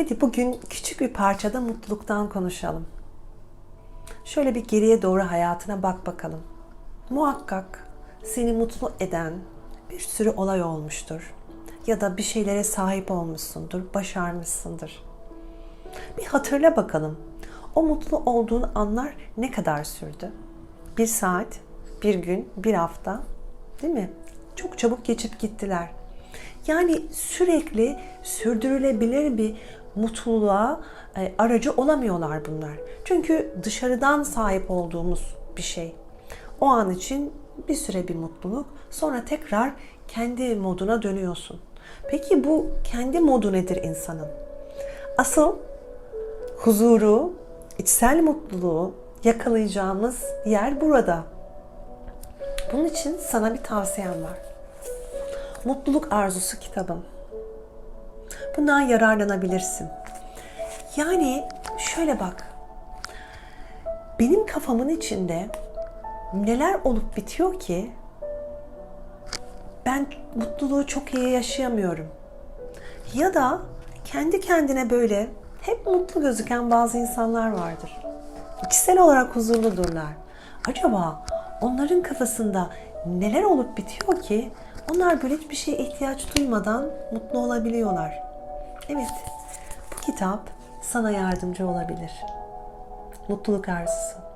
Hadi bugün küçük bir parçada mutluluktan konuşalım. Şöyle bir geriye doğru hayatına bak bakalım. Muhakkak seni mutlu eden bir sürü olay olmuştur. Ya da bir şeylere sahip olmuşsundur, başarmışsındır. Bir hatırla bakalım. O mutlu olduğun anlar ne kadar sürdü? Bir saat, bir gün, bir hafta, değil mi? Çok çabuk geçip gittiler. Yani sürekli sürdürülebilir bir mutluluğa e, aracı olamıyorlar bunlar. Çünkü dışarıdan sahip olduğumuz bir şey. O an için bir süre bir mutluluk, sonra tekrar kendi moduna dönüyorsun. Peki bu kendi modu nedir insanın? Asıl huzuru, içsel mutluluğu yakalayacağımız yer burada. Bunun için sana bir tavsiyem var. Mutluluk Arzusu kitabım. Bundan yararlanabilirsin. Yani şöyle bak. Benim kafamın içinde neler olup bitiyor ki ben mutluluğu çok iyi yaşayamıyorum. Ya da kendi kendine böyle hep mutlu gözüken bazı insanlar vardır. İçsel olarak huzurludurlar. Acaba onların kafasında neler olup bitiyor ki onlar böyle hiçbir şeye ihtiyaç duymadan mutlu olabiliyorlar. Evet, bu kitap sana yardımcı olabilir. Mutluluk arzusu.